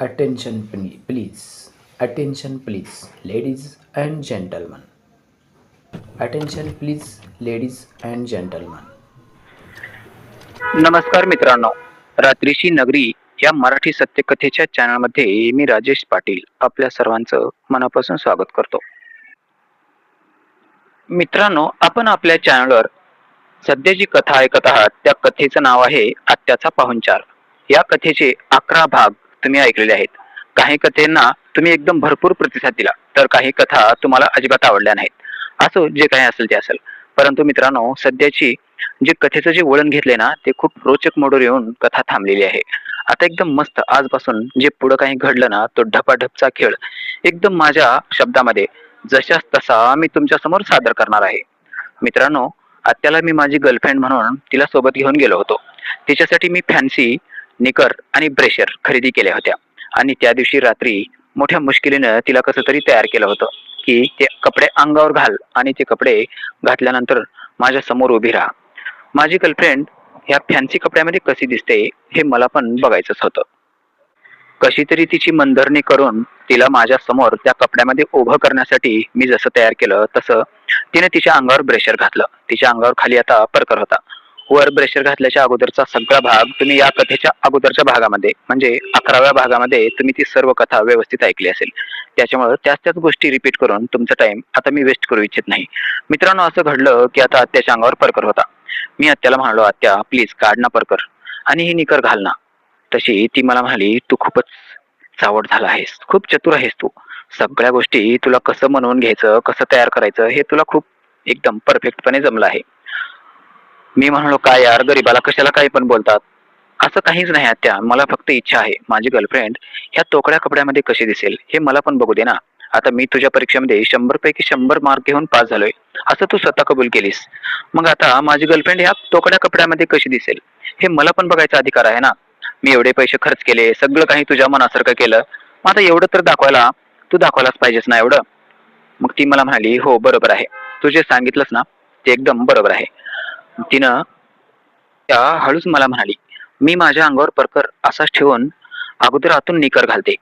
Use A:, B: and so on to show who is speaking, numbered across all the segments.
A: Attention please attention please ladies and gentleman attention please ladies and gentleman
B: नमस्कार मित्रांनो. रात्रीची नगरी या मराठी सत्यकथेच्या चॅनलमध्ये मी राजेश पाटील आपल्या सर्वांचं मनापासून स्वागत करतो. मित्रांनो आपण आपल्या चॅनलवर सध्या जी कथा ऐकत आहात त्या कथेचं नाव आहे आत्याचा पाहुणचार. या कथेचे अकरा भाग तुम्ही ऐकलेले आहेत. काही कथेंना तुम्ही एकदम भरपूर प्रतिसाद दिला. तर काही कथा तुम्हाला अजिबात आवडल्या नाहीत. असो जे काही असेल ते असेल. परंतु मित्रांनो सध्याची जे कथेचं जे वळण घेतले ना ते खूप रोचक मोडवर येऊन कथा थांबलेली आहे. आता एकदम मस्त आजपासून जे पुढं काही घडलं ना तो ढपाढपचा खेळ एकदम माझ्या शब्दामध्ये जशाच तसा मी तुमच्यासमोर सादर करणार आहे. मित्रांनो आत्याला मी माझी गर्लफ्रेंड म्हणून तिला सोबत घेऊन गेलो होतो. तिच्यासाठी मी फॅन्सी निकर आणि ब्रेशर खरेदी केल्या होत्या. आणि त्या दिवशी रात्री मोठ्या मुश्किलीनं तिला कसं तरी तयार केलं होतं की ते कपडे अंगावर घाल आणि ते कपडे घातल्यानंतर माझ्यासमोर उभी राहा. माझी गर्लफ्रेंड ह्या फॅन्सी कपड्यामध्ये कशी दिसते हे मला पण बघायचंच होतं. कशी तरी तिची मनधरणी करून तिला माझ्यासमोर त्या कपड्यामध्ये उभं करण्यासाठी मी जसं तयार केलं तसं तिने तिच्या अंगावर ब्रेशर घातलं. तिच्या अंगावर खाली आता परकर होता. वर ब्रेशर घातल्याच्या अगोदरचा सगळा भाग तुम्ही या कथेच्या अगोदरच्या भागामध्ये म्हणजे अकराव्या भागामध्ये तुम्ही ती सर्व कथा व्यवस्थित ऐकली असेल. त्याच्यामुळे त्याच त्याच गोष्टी रिपीट करून तुमचा टाइम आता मी वेस्ट करू इच्छित नाही. मित्रांनो असं घडलं की आता आत्याच्या अंगावर परकर होता. मी आत्याला म्हणालो आत्या प्लीज काढ ना परकर आणि ही निकर घाल ना. तशी ती मला म्हणाली तू खूपच चावट झाला आहेस खूप चतुर आहेस तू. सगळ्या गोष्टी तुला कसं म्हणून घ्यायचं कसं तयार करायचं हे तुला खूप एकदम परफेक्टपणे जमलं आहे. मी म्हणालो काय यार गरीबाला कशाला काही पण बोलतात? असं काहीच नाही आत्या. मला फक्त इच्छा आहे. माझी गर्लफ्रेंड ह्या तोकड्या कपड्यामध्ये कशी दिसेल हे मला पण बघू दे ना. आता मी तुझ्या परीक्षेमध्ये शंभर पैकी शंभर मार्क घेऊन पास झालोय. असं तू स्वतः कबूल केलीस? मग आता माझी गर्लफ्रेंड ह्या तोकड्या कपड्यामध्ये कशी दिसेल? हे मला पण बघायचा अधिकार आहे ना. मी एवढे पैसे खर्च केले सगळं काही तुझ्या मनासारखं केलं. मग आता एवढं तर दाखवायला तू दाखवायलाच पाहिजेस ना एवढं? मग ती मला म्हणाली हो बरोबर आहे. तू जे सांगितलंस ना ते एकदम बरोबर आहे. तिनं त्या हळूच मला म्हणाली मी माझ्या अंगावर परकर असाच ठेवून अगोदर आतून निकर घालते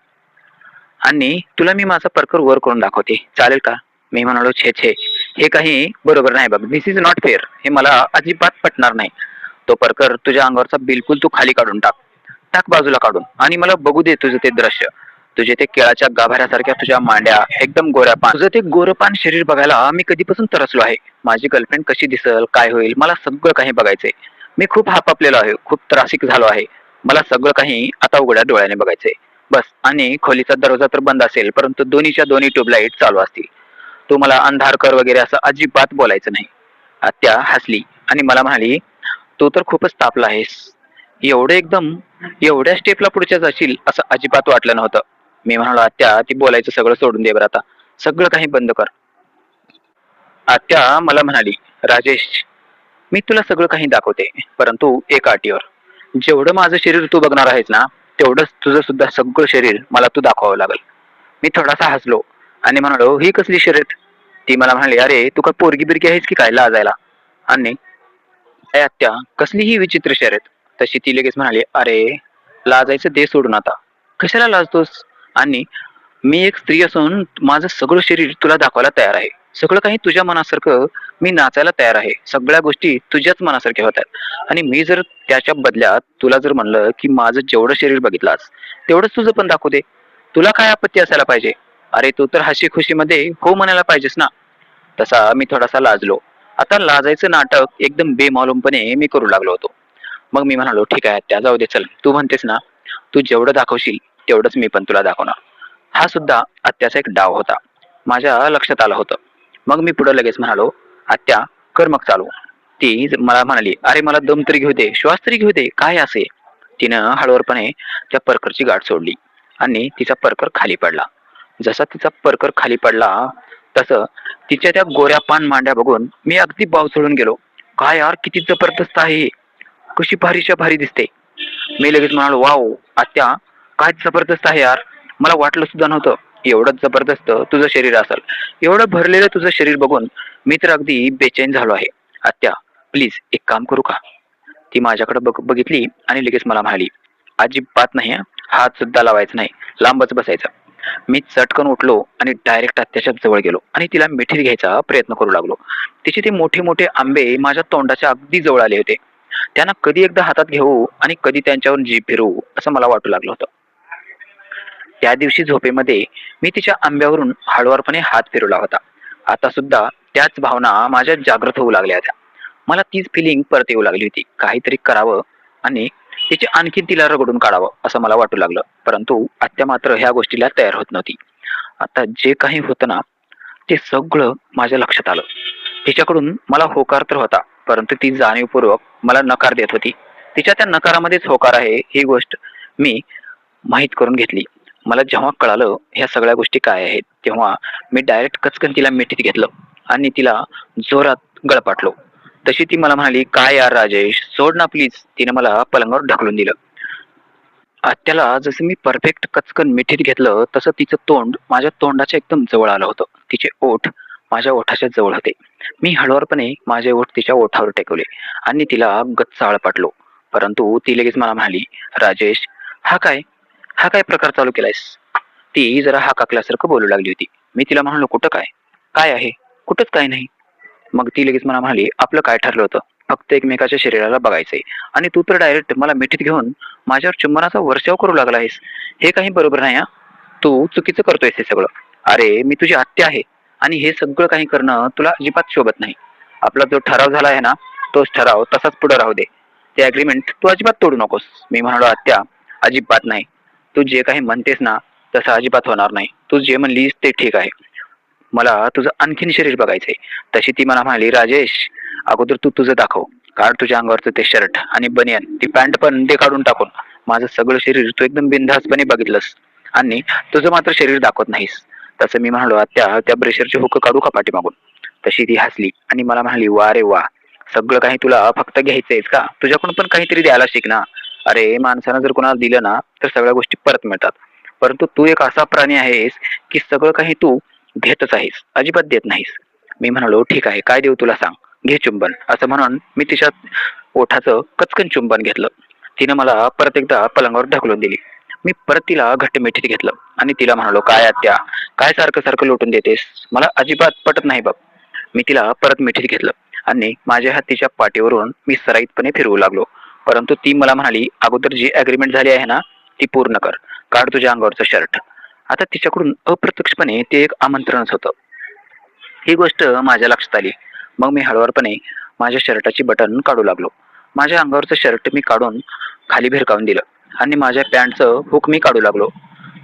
B: आणि तुला मी माझा परकर वर करून दाखवते. चालेल का? मी म्हणालो छे छे हे काही बरोबर नाही बघ. दिस इज नॉट फेअर हे मला अजिबात पटणार नाही. तो परकर तुझ्या अंगावरचा बिलकुल तू खाली काढून टाक. टाक बाजूला काढून आणि मला बघू दे तुझं ते दृश्य. तुझे ते केळाच्या गाभाऱ्यासारख्या तुझ्या मांड्या एकदम गोऱ्यापान तुझं ते गोरपान शरीर बघायला मी कधीपासून तरसलो आहे. माझी गर्लफ्रेंड कशी दिसल काय होईल मला सगळं काही बघायचंय. मी खूप हापापलेलो आहे खूप त्रासिक झालो आहे. मला सगळं काही आता उघड्या डोळ्याने बघायचंय. बस आणि खोलीचा दरवाजा तर बंद असेल परंतु दोन्हीच्या दोन्ही ट्यूबलाईट चालू असतील. तू मला अंधार कर वगैरे असं अजिबात बोलायचं नाही. आत्या हसली आणि मला म्हणाली तू तर खूपच तापला आहेस. एवढं एकदम एवढ्या स्टेपला पुढच्या जाशील असं अजिबात वाटलं नव्हतं. मी म्हणालो आत्या ती बोलायचं सगळं सोडून दे बरं आता. सगळं काही बंद कर. आत्या मला म्हणाली राजेश मी तुला सगळं काही दाखवते परंतु एका अटीवर. जेवढं माझं शरीर तू बघणार आहेस ना तेवढंच तुझं सुद्धा सगळं शरीर मला तू दाखवावं लागेल. मी थोडासा हसलो आणि म्हणालो ही कसली शर्यत? ती मला म्हणाली अरे तू का पोरगी बिरगी आहेस की काय लाजायला? आणि "अय आत्या कसली ही विचित्र शर्यत? तशी ती लगेच म्हणाली अरे लाजायचं दे सोडून आता. कशाला लाजतोस? आणि मी एक स्त्री असून माझं सगळं शरीर तुला दाखवायला तयार आहे. सगळं काही तुझ्या मनासारखं मी नाचायला तयार आहे. सगळ्या गोष्टी तुझ्याच मनासारख्या होतात. आणि मी जर त्याच्या बदल्यात तुला जर म्हणलं की माझं जेवढं शरीर बघितलास तेवढंच तुझं पण दाखवू दे. तुला काय आपत्ती असायला पाहिजे? अरे तू तर हसी खुशीमध्ये हो म्हणायला पाहिजेस ना? तसा मी थोडासा लाजलो. आता लाजायचं नाटक एकदम बेमालूमपणे मी करू लागलो होतो. मग मी म्हणालो ठीक आहे त्या जाऊ दे चल. तू म्हणतेस ना तू जेवढं दाखवशील तेवढंच मी पण तुला दाखवणार. हा सुद्धा आत्याचा एक डाव होता. माझ्या लक्षात आलं होतं. मग मी पुढे लगेच म्हणालो आत्या कर मग चालू. ती मला म्हणाली अरे मला दम तरी घेऊ दे श्वास तरी घेऊ दे काय असे? तिनं हळूवारपणे त्या परकरची गाठ सोडली आणि तिचा परकर खाली पडला. जसा तिचा परकर खाली पडला तसं तिच्या त्या गोऱ्या पान मांड्या बघून मी अगदी बावचळून गेलो. काय यार किती जबरदस्त आहे. कशी भारीच्या भारी दिसते. मी लगेच म्हणालो वाव आत्या काय जबरदस्त आहे यार? मला वाटलं सुद्धा नव्हतं. एवढं जबरदस्त तुझं शरीर असेल. एवढं भरलेलं तुझं शरीर बघून मी तर अगदी बेचैन झालो आहे. आत्या प्लीज एक काम करू का? ती माझ्याकडे बघ बघितली आणि लगेच मला म्हणाली अजिबात नाही हात सुद्धा लावायचा नाही. लांबच बसायचं. मी चटकन उठलो आणि डायरेक्ट आत्याच्या जवळ गेलो आणि तिला मिठीत घ्यायचा प्रयत्न करू लागलो. तिचे ते मोठे मोठे आंबे माझ्या तोंडाच्या अगदी जवळ आले होते. त्यांना कधी एकदा हातात घेऊ आणि कधी त्यांच्यावर जीभ फिरवू असं मला वाटू लागलं होतं. त्या दिवशी झोपेमध्ये मी तिच्या आंब्यावरून हळवारपणे हात फिरवला होता. आता सुद्धा त्याच भावना माझ्या जागृत होऊ लागल्या होत्या. मला तीच फिलिंग परत येऊ लागली होती. काहीतरी करावं आणि तिचे आणखी तिला रगडून काढावं असं मला वाटू लागलं. परंतु आत्या मात्र ह्या गोष्टीला तयार होत नव्हती. आता जे काही होतं ना ते सगळं माझ्या लक्षात आलं. तिच्याकडून मला होकार तर होता परंतु ती जाणीवपूर्वक मला नकार देत होती. तिच्या त्या नकारामध्येच होकार आहे ही गोष्ट मी माहीत करून घेतली. मला जेव्हा कळालं ह्या सगळ्या गोष्टी काय आहेत तेव्हा मी डायरेक्ट कचकन तिला मिठीत घेतलं आणि तिला जोरात गळपाटलो तशी ती मला म्हणाली काय यार राजेश सोड ना प्लीज तिने मला पलंगावर ढकलून दिलं. त्याला जसं मी परफेक्ट कचकन मिठीत घेतलं तसं तिचं तोंड माझ्या तोंडाच्या एकदम जवळ आलं होतं. तिचे ओठ माझ्या ओठाच्या जवळ होते. मी हळूवारपणे माझे ओठ तिच्या ओठावर टेकवले आणि तिला गच्च आळपाटलो परंतु ती लगेच मला म्हणाली राजेश हा काय? हा काय प्रकार चालू केलायस? ती जरा हा काकल्यासारखं बोलू लागली होती. मी तिला म्हणालो कुठं काय? काय आहे? कुठंच काय नाही. मग ती लगेच मला म्हणाली आपलं काय ठरलं होतं? फक्त एकमेकाच्या शरीराला बघायचंय. आणि तू तर डायरेक्ट मला मिठीत घेऊन माझ्यावर चुंबनाचा वर्षाव करू लागला आहेस. हे काही बरोबर नाही हा. तू चुकीचं करतोयस हे सगळं. अरे मी तुझी आत्या आहे. आणि हे सगळं काही करणं तुला अजिबात शोभत नाही. आपला जो ठराव झाला आहे ना तोच ठराव तसाच पुढे राहू दे. ते अग्रीमेंट तू अजिबात तोडू नकोस. मी म्हणालो आत्या अजिबात नाही. तू जे काही म्हणतेस ना तसं अजिबात होणार नाही. तू जे म्हणलीस ते ठीक आहे. मला तुझं आणखीन शरीर बघायचंय. तशी ती मला म्हणाली राजेश अगोदर तू तुझं दाखव. काढ तुझ्या अंगावरचं ते शर्ट आणि बनियन. ती पॅन्ट पण ते काढून टाकून. माझं सगळं शरीर तू एकदम बिनधास्तपणे बघितलंस. आणि तुझं मात्र शरीर दाखवत नाहीस. तसं मी म्हणालो त्या त्या ब्रेशरचे हुक काढू का पाठीमागून? तशी ती हसली आणि मला म्हणाली वा रे वा सगळं काही तुला फक्त घ्यायचंयच का? तुझ्याकडून पण काहीतरी द्यायला शिक ना. अरे माणसानं जर कोणाला दिलं ना तर सगळ्या गोष्टी परत मिळतात. परंतु तू एक असा प्राणी आहेस की सगळं काही तू घेतच आहेस अजिबात देत नाहीस. मी म्हणालो ठीक आहे काय देऊ तुला सांग. घे चुंबन. असं म्हणून मी तिच्या ओठाचं कचकन चुंबन घेतलं. तिनं मला परत एकदा पलंगावर ढकलून दिली. मी परत तिला घट्ट मिठीत घेतलं आणि तिला म्हणालो काय आत्या काय सारखं सारखं लोटून देतेस? मला अजिबात पटत नाही बघ. मी तिला परत मिठीत घेतलं आणि माझ्या हात तिच्या पाठीवरून मी सराईतपणे फिरवू लागलो. परंतु ती मला म्हणाली अगोदर जी अग्रीमेंट झाली आहे ना ती पूर्ण कर. काढ तुझ्या अंगावरचं शर्ट आता तिच्याकडून अप्रत्यक्षपणे ते एक आमंत्रणच होतं. ही गोष्ट माझ्या लक्षात आली. मग मी हळूवारपणे माझ्या शर्टाची बटन काढू लागलो. माझ्या अंगावरचं शर्ट मी काढून खाली भिरकावून दिलं आणि माझ्या पॅन्टचं हुक मी काढू लागलो.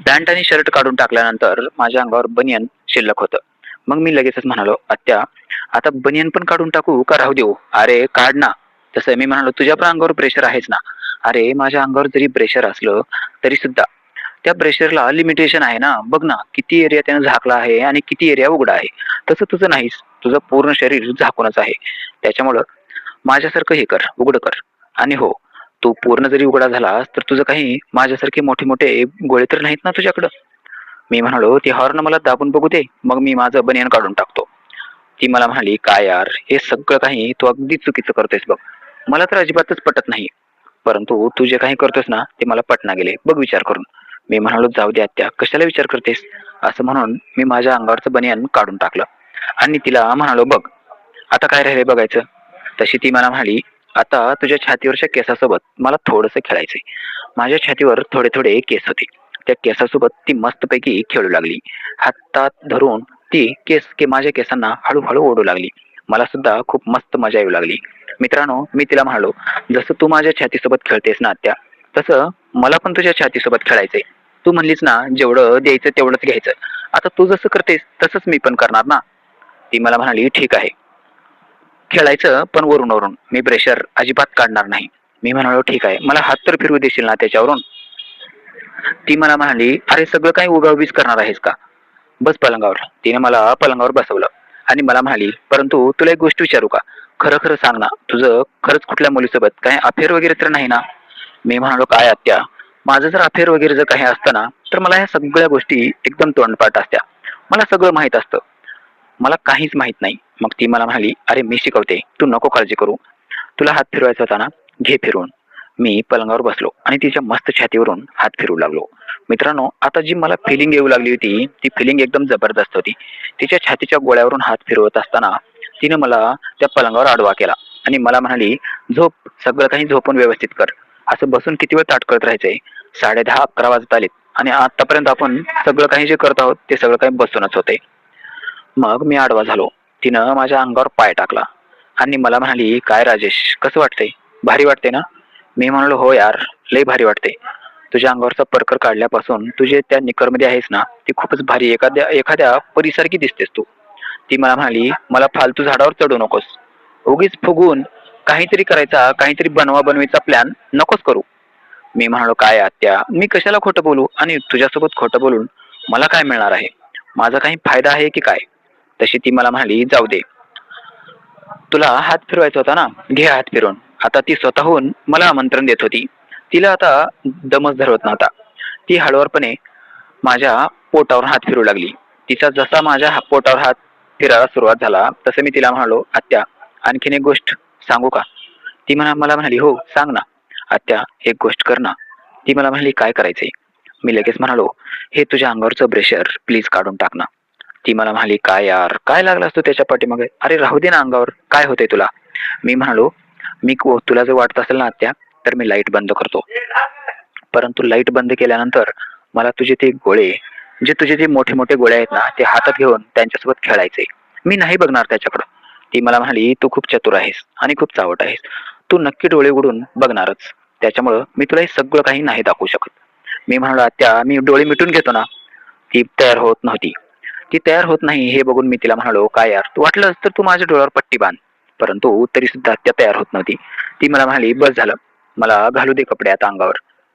B: पॅन्ट आणि शर्ट काढून टाकल्यानंतर माझ्या अंगावर बनियन शिल्लक होतं. मग मी लगेचच म्हणालो आत्या आता बनियन पण काढून टाकू का राहू देऊ? अरे काढ ना. तसं मी म्हणालो तुझ्या पण अंगावर प्रेशर आहेच ना? अरे माझ्या अंगावर जरी प्रेशर असलं तरी सुद्धा. त्या प्रेशरला लिमिटेशन आहे ना? बघ ना किती एरिया त्यानं झाकला आहे आणि किती एरिया उघडा आहे. तसं तुझं नाहीस तुझं पूर्ण शरीर झाकूनच आहे. त्याच्यामुळं माझ्यासारखं हे कर उघड कर. आणि हो तू पूर्ण जरी उघडा झालास तर तुझं काही माझ्यासारखे मोठे मोठे गोळे तर नाहीत ना तुझ्याकडं? मी म्हणालो ती हॉर्न मला दाबून बघू दे मग मी माझं बनियान काढून टाकतो. ती मला म्हणाली काय यार हे सगळं काही तू अगदी चुकीचं करतोयस बघ. मला तर अजिबातच पटत नाही. परंतु तू जे काही करतोस ना ते मला पटना गेले. बघ विचार करून. मी म्हणालो जाऊ दे आत्या. कशाला विचार करतेस? असं म्हणून मी माझ्या अंगावरचं बनियान काढून टाकलं. आणि तिला म्हणालो बघ आता काय राहिले बघायचं? तशी ती मला म्हणाली आता तुझ्या छातीवरच्या केसासोबत मला थोडंसं खेळायचंय. माझ्या छातीवर थोडे थोडे केस होते. त्या केसासोबत ती मस्तपैकी खेळू लागली. हातात धरून ती केस के माझ्या केसांना हळूहळू ओढू लागली. मला सुद्धा खूप मस्त मजा येऊ लागली. मित्रांनो मी तिला म्हणालो जसं तू माझ्या छातीसोबत खेळतेस ना आत्या तसं मला पण तुझ्या छातीसोबत खेळायचंय. तू म्हणलीस ना जेवढं द्यायचं तेवढंच घ्यायचं. आता तू जसं करतेस तसंच मी पण करणार ना. ती मला म्हणाली ठीक आहे. खेळायचं पण वरून वरून. मी प्रेशर अजिबात काढणार नाही. मी म्हणालो ठीक आहे. मला हात तर फिरवू देशील ना त्याच्यावरून? ती मला म्हणाली अरे सगळं काही उगावीच करणार आहेस का? बस पलंगावर. तिने मला पलंगावर बसवलं आणि मला म्हणाली परंतु तुला एक गोष्ट विचारू का? खरं खरं सांग ना. तुझं खरंच कुठल्या मुलीसोबत? काय अफेअर वगैरे तर नाही ना? मी म्हणालो काय आत्या माझं जर अफेअर वगैरे जर काही असतं ना तर मला ह्या सगळ्या गोष्टी एकदम तोंडपाठ असत्या. मला सगळं माहीत असतं. मला काहीच माहीत नाही. मग ती मला म्हणाली अरे मी शिकवते. तू नको काळजी करू. तुला हात फिरवायचा होता ना? घे फिरून. मी पलंगावर बसलो आणि तिच्या मस्त छातीवरून हात फिरू लागलो. मित्रांनो आता जी मला फिलिंग येऊ लागली होती ती फिलिंग एकदम जबरदस्त होती. तिच्या छातीच्या गोळ्यावरून हात फिरवत असताना तिने मला त्या पलंगावर आडवा केला. आणि मला म्हणाली झोप सगळं काही झोपून व्यवस्थित कर. असं बसून किती वेळ ताट करत राहायचंय? साडे दहा अकरा वाजत आलेत. आणि आतापर्यंत आपण सगळं काही जे करत आहोत ते सगळं काही बसूनच होते मग मी आडवा झालो. तिनं माझ्या अंगावर पाय टाकला. आणि मला म्हणाली काय राजेश कसं वाटतंय? भारी वाटते ना? मी म्हणालो हो यार लय भारी वाटते तुझ्या अंगावरचा परकर काढल्यापासून तुझे त्या निकरमध्ये आहेस ना ती खूपच भारी. एखाद्या एखाद्या परिसारखी दिसतेस तू. ती मला म्हणाली मला फालतू झाडावर चढू नकोस. उगीच फुगून काहीतरी करायचा काहीतरी बनवा बनवीचा प्लॅन नकोच करू. मी म्हणालो काय आत्या? मी कशाला खोटं बोलू? आणि तुझ्यासोबत खोटं बोलून मला काय मिळणार आहे? माझा काही फायदा आहे की काय? तशी ती मला म्हणाली जाऊ दे. तुला हात फिरवायचा होता ना? घे हात फिरून आता ती स्वतःहून मला आमंत्रण देत होती. तिला आता दमच धरवत नव्हता. ती हळूवारपणे माझ्या पोटावर हात फिरू लागली. तिचा जसा माझ्या पोटावर हात फिरायला सुरुवात झाला तसं मी तिला म्हणालो आत्या आणखीन एक गोष्ट सांगू का? ती म्हणा मला म्हणाली हो सांग ना. आत्या एक गोष्ट कर ना. ती मला म्हणाली काय करायचंय? मी लगेच म्हणालो हे तुझ्या अंगावरचं ब्रेशर प्लीज काढून टाक ना. ती मला म्हणाली काय यार काय लागला असतो त्याच्या पाठीमागे? अरे राहू दे ना अंगावर काय होतंय तुला? मी म्हणालो मी तुला जर वाटत असेल ना आत्या तर मी लाइट बंद करतो. परंतु लाइट बंद केल्यानंतर मला तुझे ते गोळे जे तुझे जे मोठे मोठे गोळे आहेत ना ते हातात घेऊन त्यांच्यासोबत खेळायचे. मी नाही बघणार त्याच्याकडं. ती मला म्हणाली तू खूप चतुर आहेस आणि खूप चावट आहेस. तू नक्की डोळे उघडून बघणारच. त्याच्यामुळं मी तुला हे सगळं काही नाही दाखवू शकत. मी म्हणालो आत्या मी डोळे मिटून घेतो ना. ती तयार होत नव्हती. ती तयार होत नाही हे बघून मी तिला म्हणालो काय यार तू वाटलंस तर तू माझ्या डोळ्यावर पट्टी बांध. परंतु तरी सुद्धा त्या तयार होत नव्हती. ती मला म्हणाली बस झालं. मला घालू दे कपडे आता अंगावर.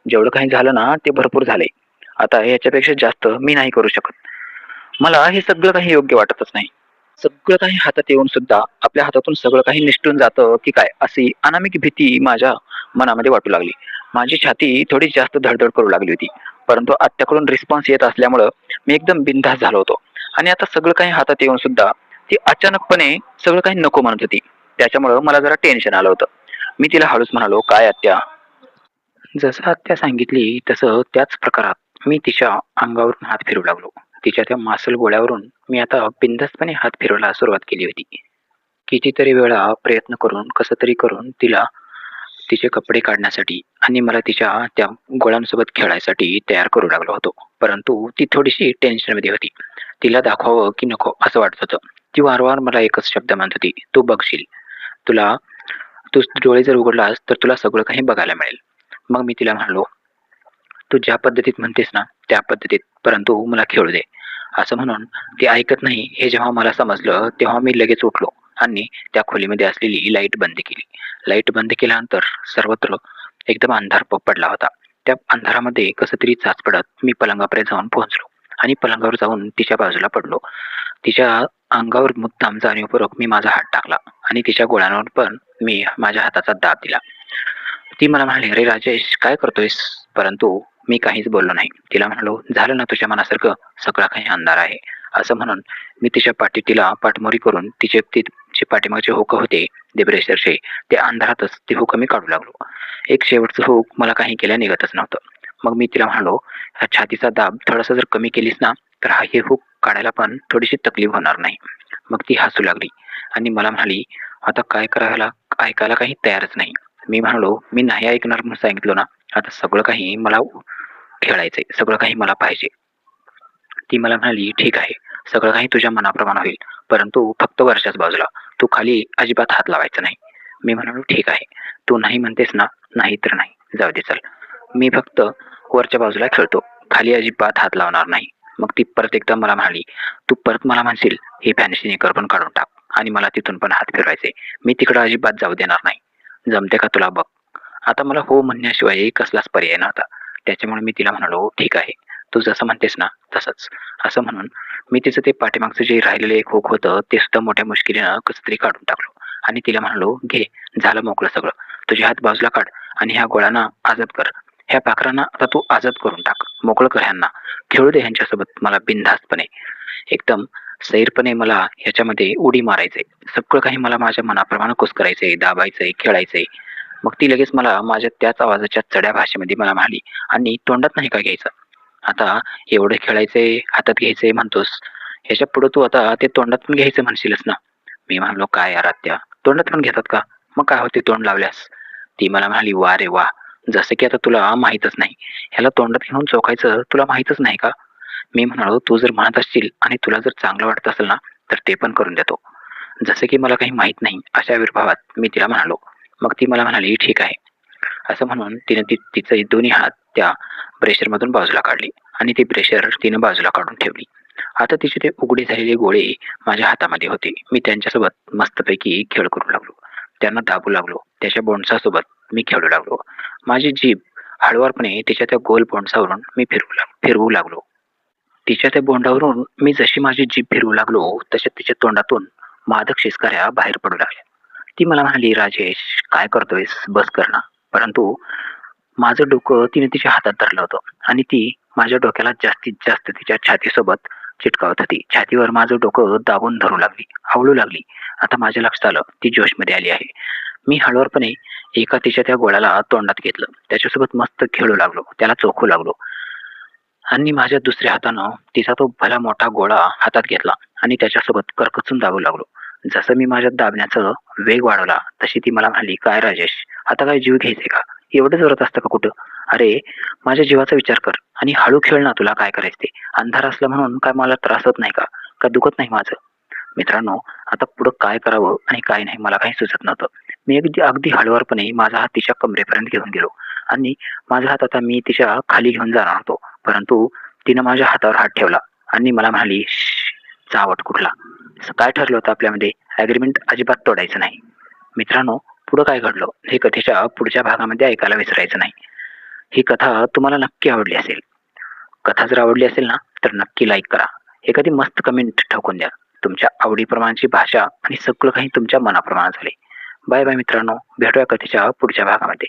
B: जेवढं काही झालं ना ते भरपूर झालंय. आता ह्याच्यापेक्षा जास्त मी नाही करू शकत. मला हे सगळं काही योग्य वाटतच नाही. सगळं काही हातात येऊन सुद्धा आपल्या हातातून सगळं काही निष्ठून जातं की काय अशी अनामिक भीती माझ्या मनामध्ये वाटू लागली. माझी छाती थोडी जास्त धडधड करू लागली होती. परंतु आत्याकडून रिस्पॉन्स येत असल्यामुळं मी एकदम बिनधास्त झालो होतो. आणि आता सगळं काही हातात येऊन सुद्धा ती अचानकपणे सगळं काही नको म्हणत होती. त्याच्यामुळं मला जरा टेन्शन आलं होतं. मी तिला हळूच म्हणालो काय आत्या? जसं आत्या सांगितली तसं त्याच प्रकारात मी तिच्या अंगावरून हात फिरू लागलो. तिच्या त्या मासल गोळ्यावरून मी आता बिंदास्तपणे हात फिरवायला सुरुवात केली होती. कितीतरी वेळा प्रयत्न करून कसं तरी करून तिला तिचे कपडे काढण्यासाठी आणि मला तिच्या त्या गोळ्यांसोबत खेळायसाठी तयार करू लागलो होतो. परंतु ती थोडीशी टेन्शनमध्ये होती. तिला दाखवावं की नको असं वाटत होतं. ती वारंवार मला एकच शब्द म्हणत होती तू बघशील. तुला तू डोळे जर उघडलास तर तुला सगळं काही बघायला मिळेल. मग मी तिला म्हणालो तू ज्या पद्धतीत म्हणतेस ना त्या पद्धतीत परंतु मला खेळू दे. असं म्हणून ती ऐकत नाही. हे जेव्हा मला समजलं तेव्हा मी लगेच उठलो आणि त्या खोलीमध्ये असलेली लाइट बंद केली. लाइट बंद केल्यानंतर सर्वत्र एकदम अंधार प- पडला होता. त्या अंधारामध्ये कसं तरी चाच पडत मी पलंगापर्यंत जाऊन पोहोचलो आणि पलंगावर जाऊन तिच्या बाजूला पडलो. तिच्या अंगावर मुद्दाम जाणीवपूर्वक मी माझा हात टाकला आणि तिच्या गोळ्यांवर पण मी माझ्या हाताचा दाब दिला. ती मला म्हणाली अरे राजेश काय करतोयस? परंतु मी काहीच बोललो नाही. तिला म्हणालो झालं ना तुझ्या मनासारखं? सगळा काही अंधार आहे. असं म्हणून मी तिच्या पाठी तिला पाठमोरी करून तिचे तिचे पाठीमागचे हुक होते देब्रेशरचे ते अंधारातच ते हुक मी काढू लागलो. एक शेवटचं हुक मला काही केल्या निघतच नव्हतं. मग मी तिला म्हणालो ह्या छातीचा दाब थोडासा जर कमी केलीस ना तर हा हे हुक काढायला पण थोडीशी तकलीफ होणार नाही. मग ती हसू लागली आणि मला म्हणाली आता काय करायला ऐकायला काही तयारच नाही. मी म्हणालो मी नाही ऐकणार म्हणून सांगितलं ना. आता सगळं काही मला खेळायचंय. सगळं काही मला पाहिजे. ती मला म्हणाली ठीक आहे. सगळं काही तुझ्या मनाप्रमाणे होईल. परंतु फक्त वरच्याच बाजूला. तू खाली अजिबात हात लावायचा नाही. मी म्हणालो ठीक आहे. तू नाही म्हणतेस ना? नाही तर नाही. जाऊ दे चल. मी फक्त वरच्या बाजूला खेळतो. खाली अजिबात हात लावणार नाही. मग ती परत एकदा मला म्हणाली तू परत मला म्हणशील ही फॅन्सी निकर पण काढून टाक आणि मला तिथून पण हात फिरवायचे मी तिकडं अजिबात जाऊ देणार नाही. जमते का तुला बघ. आता मला हो म्हणण्याशिवाय कसलाच पर्याय नव्हता. त्याच्यामुळे मी तिला म्हणालो ठीक आहे. तू जसं म्हणतेस ना तसंच. असं म्हणून मी तिचं ते पाठीमागचं जे राहिलेलं एक होक होतं ते सुद्धा मोठ्या मुश्किलीनं कसं तरी काढून टाकलो. आणि तिला म्हणालो घे झालं मोकळं सगळं. तुझे हात बाजूला काढ आणि ह्या गोळ्यांना आजाद कर. ह्या पाखरांना आता तू आजाद करून टाक. मोकळं कर ह्यांना. खेळू दे ह्यांच्यासोबत. मला बिनधास्तपणे. एकदम सैरपणे मला ह्याच्यामध्ये उडी मारायचंय. सगळं काही मला माझ्या मनाप्रमाणे कुस करायचंय दाबायचंय खेळायचंय. मग ती लगेच मला माझ्या त्याच आवाजाच्या चढ्या भाषेमध्ये मला म्हणाली आणि तोंडात नाही का घ्यायचं? आता एवढं खेळायचंय हातात घ्यायचंय म्हणतोस. ह्याच्या पुढे तू आता ते तोंडात पण घ्यायचं म्हणशीलच ना? मी म्हणलो काय यार आत्या तोंडात पण घेतात का? मग काय होते तोंड लावल्यास? ती मला म्हणाली वा रे वा जसं की आता तुला माहीतच नाही. ह्याला तोंडात घेऊन चोखायचं तुला माहीतच नाही का? मी म्हणालो तू जर म्हणत असशील आणि तुला जर चांगलं वाटत असेल ना तर ते पण करून देतो. जसं की मला काही माहीत नाही अशा विभावात मी तिला म्हणालो. मग ती मला म्हणाली ठीक आहे. असं म्हणून तिने ती तिचे दोन्ही हात त्या प्रेशरमधून बाजूला काढली आणि ती प्रेशर तिने बाजूला काढून ठेवली. आता तिचे ते उघडे झालेले गोळे माझ्या हातामध्ये होते. मी त्यांच्यासोबत मस्तपैकी खेळ करू लागलो. त्यांना दाबू लागलो. त्याच्या बोंडसासोबत मी खेळू लागलो. माझी जीभ हळुवारपणे तिच्या त्या गोल बोंडसावरून मी फिरवू लाग फिरवू लागलो. तिच्या त्या बोंडावरून मी जशी माझी जीभ फिरवू लागलो तशा तिच्या तोंडातून मादक शिस्काऱ्या बाहेर पडू लागल्या. ती मला म्हणाली राजेश काय करतोयस? बस करणं परंतु माझं डोकं तिने तिच्या हातात धरलं होतं आणि ती माझ्या डोक्याला जास्तीत जास्त तिच्या छातीसोबत चिटकावत होती. छातीवर माझं डोकं दाबून धरू लागली आवळू लागली. आता माझ्या लक्षात आलं ती जोशमध्ये आली आहे. मी हळूवारपणे एका तिच्या त्या गोळ्याला तोंडात घेतलं. त्याच्यासोबत मस्त खेळू लागलो त्याला चोखू लागलो. आणि माझ्या दुसऱ्या हातानं तिचा तो भला मोठा गोळा हातात घेतला आणि त्याच्यासोबत करकचून दाबू लागलो. जसं मी माझ्या दाबण्याचं वेग वाढवला तशी ती मला म्हणाली काय राजेश आता काय जीव घ्यायचे का? एवढं जोरात असतं का कुठं? अरे माझ्या जीवाचा विचार कर आणि हळू खेळ ना तुला काय करायचं ते. अंधार असला म्हणून काय मला त्रास होत नाही का? का दुखत नाही माझं? मित्रांनो आता पुढं काय करावं आणि काय नाही मला काही सुचत नव्हतं. मी अगदी अगदी हळवारपणे माझा हात तिच्या कमरेपर्यंत घेऊन गेलो. आणि माझा हात आता मी तिच्या खाली घेऊन जाणार होतो. परंतु तिनं माझ्या हातावर हात ठेवला आणि मला म्हणाली चावट कुठला. काय ठरलं होतं आपल्यामध्ये? ॲग्रीमेंट अजिबात तोडायचं नाही. मित्रांनो पुढं काय घडलं? हे कथेच्या पुढच्या भागामध्ये ऐकायला विसरायचं नाही. ही कथा तुम्हाला नक्की आवडली असेल. कथा जर आवडली असेल ना तर नक्की लाईक करा. एखादी मस्त कमेंट ठोकून द्या. तुमच्या आवडीप्रमाणची भाषा आणि सगळं काही तुमच्या मनाप्रमाणे झाले. बाय बाय मित्रांनो. भेटूया कथेच्या पुढच्या भागामध्ये.